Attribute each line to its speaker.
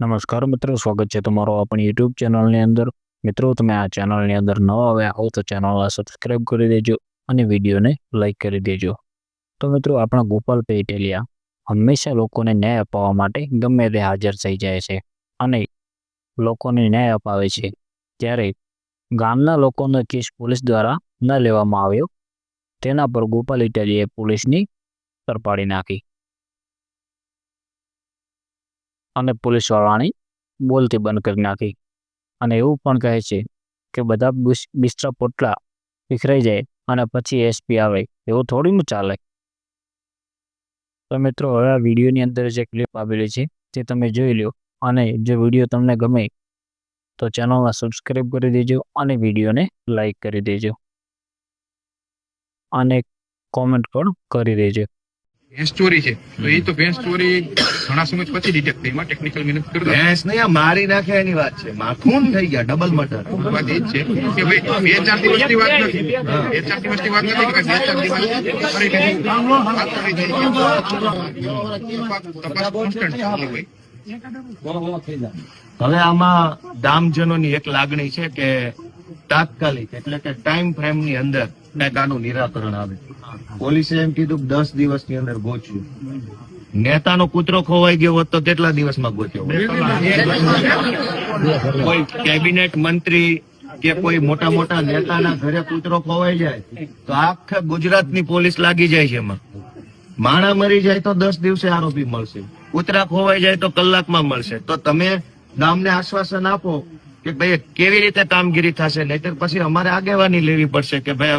Speaker 1: નમસ્કાર મિત્રો, સ્વાગત છે તમારો આપણી યુટ્યુબ ચેનલની અંદર. મિત્રો, તમે આ ચેનલની અંદર નવા આવ્યા હો તો ચેનલને સબસ્ક્રાઈબ કરી દેજો અને વિડીયોને લાઇક કરી દેજો. તો મિત્રો, આપણા ગોપાલ પેટેલિયા હંમેશા લોકોને ન્યાય અપાવવા માટે ગમે તે હાજર થઈ જાય છે અને લોકોને ન્યાય અપાવે છે. ત્યારે ગામના લોકોનો કેસ પોલીસ દ્વારા ન લેવામાં આવ્યો, તેના પર ગોપાલ ઇટાલીએ પોલીસની તરપાડી નાખી. અને પોલીસવાળાની બોલતી બંધ કરી નાખી. અને એવું પણ કહે છે કે બધા બિસ- બિસ્તરા પોટલા વિખરાઈ જાય અને પછી એસપી આવે, એવું થોડીનું ચાલે. તો મિત્રો, હવે આ વિડીયોની અંદર જે ક્લિપ આવેલી છે તે તમે જોઈ લો અને જો વીડિયો તમને ગમે તો ચેનલને સબસ્ક્રાઈબ કરી દેજો અને વિડીયોને લાઈક કરી દેજો. અને કોમેન્ટ પણ કરી દેજો.
Speaker 2: ભેંસ ચોરી છે. તો એ તો ભેંસ ચોરી ઘણા સમય પછી ડિટેક્ટ થઈ. એમાં ટેકનિકલ મહેનત કરતા
Speaker 3: ભેંસ નહીં આ મારી નાખે એની વાત છે. માખૂન થઈ ગયા ડબલ મટર
Speaker 2: વાત એ જ છે કે ભાઈ બે ચાર દિવસની વાત નથી. બે ચાર દિવસની વાત નથી કે બે ચાર દિવસ ફરી વાત કરી થઈ તપાસ constant ચાલુ હોય.
Speaker 3: હવે આમાં દામજનોની એક લાગણી છે કે તાત્કાલિક, એટલે કે ટાઈમ ફ્રેમની અંદર નેતાનું નિરાકરણ આવે. પોલીસે એમ કીધું કે દસ દિવસની અંદર ગોચ્યું નેતાનો કૂતરો ખોવાઈ ગયો હોત તો કેટલા દિવસમાં ગોચ્યો કોઈ કેબિનેટ મંત્રી કે કોઈ મોટા મોટા નેતાના ઘરે કૂતરો ખોવાઈ જાય, તો આખા ગુજરાતની પોલીસ લાગી જાય છે એમાં. માણા મરી જાય તો દસ દિવસે આરોપી મળશે. કૂતરા ખોવાઈ જાય તો કલાકમાં મળશે. તો તમે ગામને આશ્વાસન આપો કે ભાઈ કેવી રીતે કામગીરી થશે? નહીતર પછી અમારે આગેવાની લેવી પડશે કે ભાઈ